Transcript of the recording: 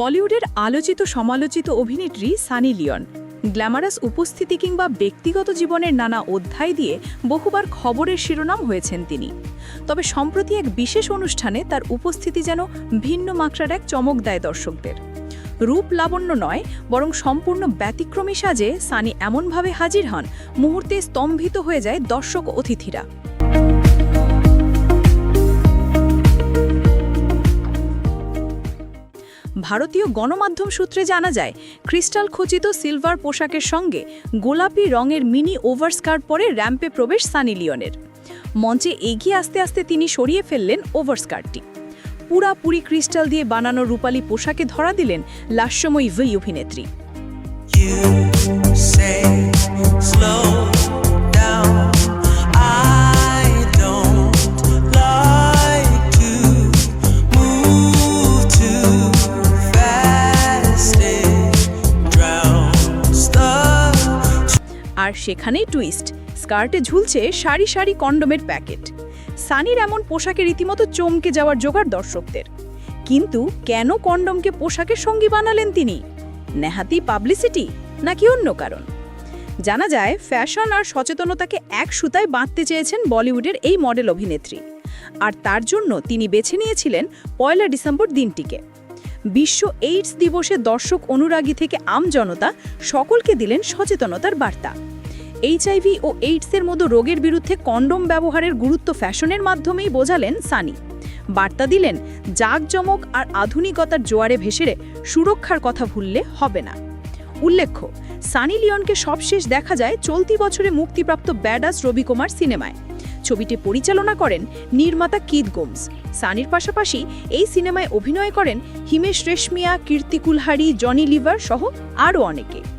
বলিউডের আলোচিত সমালোচিত অভিনেত্রী সানি লিওন। গ্ল্যামারাস উপস্থিতি কিংবা ব্যক্তিগত জীবনের নানা অধ্যায় দিয়ে বহুবার খবরের শিরোনাম হয়েছেন তিনি। তবে সম্প্রতি এক বিশেষ অনুষ্ঠানে তার উপস্থিতি যেন ভিন্ন মাত্রার এক চমক দেয় দর্শকদের। রূপ লাবণ্য নয়, বরং সম্পূর্ণ ব্যতিক্রমী সাজে সানি এমনভাবে হাজির হন, মুহূর্তে স্তম্ভিত হয়ে যায় দর্শক অতিথিরা। ভারতীয় গণমাধ্যম সূত্রে জানা যায়, ক্রিস্টাল খচিত সিলভার পোশাকের সঙ্গে গোলাপি রঙের মিনি ওভারস্কার্ট পরে র্যাম্পে প্রবেশ সানি লিওনের। মঞ্চে এগিয়ে আসতে আসতে তিনি সরিয়ে ফেললেন ওভারস্কার্টটি পুরাপুরি ক্রিস্টাল দিয়ে বানানো রূপালী পোশাকে ধরা দিলেন লাস্যময়ী ভি অভিনেত্রী। আর সেখানেই টুইস্ট স্কার্টে ঝুলছে সারি সারি কন্ডোমের প্যাকেট। সানির এমন পোশাকে রীতিমতো চমকে যাওয়ার জোগাড় দর্শকদের। কিন্তু কেন কন্ডমকে পোশাকের সঙ্গী বানালেন তিনি? নেহাতি পাবলিসিটি নাকি অন্য কারণ? জানা যায় ফ্যাশন আর সচেতনতাকে এক সুতায় বাঁধতে চেয়েছেন বলিউডের এই মডেল অভিনেত্রী। আর তার জন্য তিনি বেছে নিয়েছিলেন পয়লা ডিসেম্বর দিনটিকে। বিশ্ব এইডস দিবসে দর্শক অনুরাগী থেকে আমজনতা সকলকে দিলেন সচেতনতার বার্তা। এইচআইভি ও এইডসের মতো রোগের বিরুদ্ধে কন্ডোম ব্যবহারের গুরুত্ব ফ্যাশনের মাধ্যমেই বোঝালেন সানি। বার্তা দিলেন, জাঁকজমক আর আধুনিকতার জোয়ারে ভেসেরে সুরক্ষার কথা ভুললে হবে না। উল্লেখ্য, সানি লিওনকে সবশেষ দেখা যায় চলতি বছরে মুক্তিপ্রাপ্ত ব্যাডাস রবিকুমার সিনেমায়। ছবিটি পরিচালনা করেন নির্মাতা কিদ গোমস। সানির পাশাপাশি এই সিনেমায় অভিনয় করেন হিমেশ রেশমিয়া, কীর্তি কুলহারি, জনি লিভার সহ আরও অনেকে।